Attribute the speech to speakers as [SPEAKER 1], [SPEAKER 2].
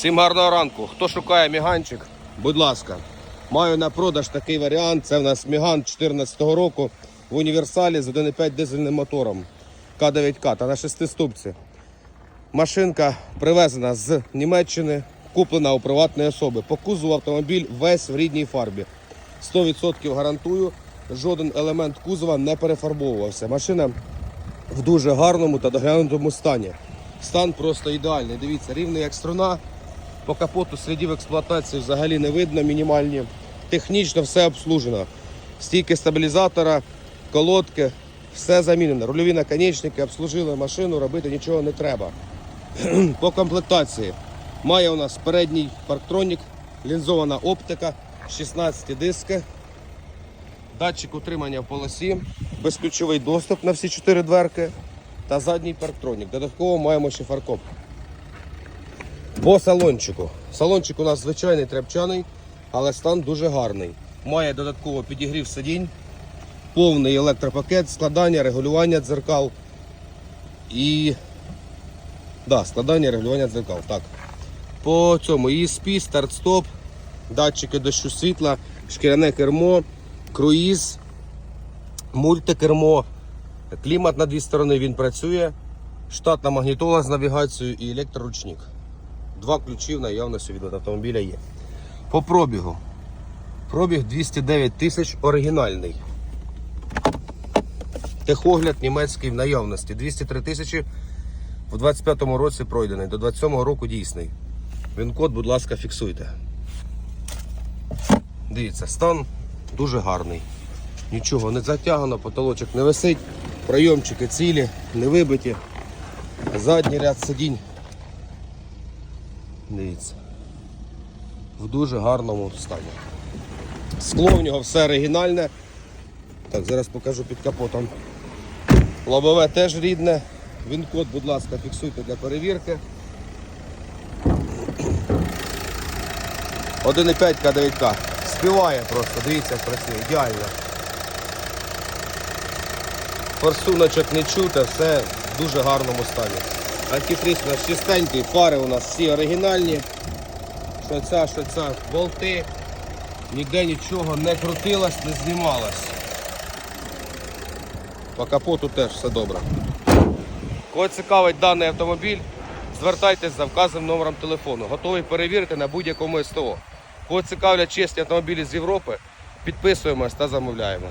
[SPEAKER 1] Всім гарного ранку. Хто шукає міганчик, будь ласка. Маю на продаж такий варіант. Це в нас міган 2014 року в універсалі з 1,5 дизельним мотором К9К та на шестиступці. Машинка привезена з Німеччини, куплена у приватної особи. По кузову автомобіль весь в рідній фарбі. 100% гарантую, жоден елемент кузова не перефарбовувався. Машина в дуже гарному та доглянутому стані. Стан просто ідеальний. Дивіться, рівний як струна. По капоту слідів експлуатації взагалі не видно, мінімальні. Технічно все обслужено. Стійки стабілізатора, колодки, все замінено. Рульові наконечники обслужили машину, робити нічого не треба. По комплектації має у нас передній парктронік, лінзована оптика, 16 диски, датчик утримання в полосі, безключовий доступ на всі чотири дверки та задній парктронік. Додатково маємо ще фаркоп. По салончику. Салончик у нас звичайний тряпчаний, але стан дуже гарний. Має додатково підігрів сидінь, повний електропакет, складання, регулювання дзеркал і да, складання, регулювання дзеркал. Так. По цьому ESP, старт-стоп, датчики дощу світла, шкіряне кермо, круїз, мультикермо, клімат на дві сторони він працює, штатна магнітола з навігацією і електроручник. Два ключі в наявності від автомобіля є. По пробігу. Пробіг 209 тисяч оригінальний. Техогляд німецький в наявності. 203 тисячі в 25-му році пройдений, до 27-го року дійсний. Він код, будь ласка, фіксуйте. Дивіться, стан дуже гарний. Нічого не затягано, потолочок не висить, прийомчики цілі, не вибиті. Задній ряд сидінь. Дивіться. В дуже гарному стані. Скло в нього все оригінальне. Так, зараз покажу під капотом. Лобове теж рідне. Він код, будь ласка, фіксуйте для перевірки. 1,5 К9К. Співає просто, дивіться, як працює, ідеально. Форсуночок не чути, все в дуже гарному стані. Антифриз у нас чистенький, фари у нас всі оригінальні. Що ця, що ця, болти. Ніде нічого не крутилось, не знімалось. По капоту теж все добре. Кого цікавить даний автомобіль, звертайтесь за вказаним номером телефону. Готовий перевірити на будь-якому СТО. Кого цікавлять чесні автомобілі з Європи, підписуємось та замовляємо.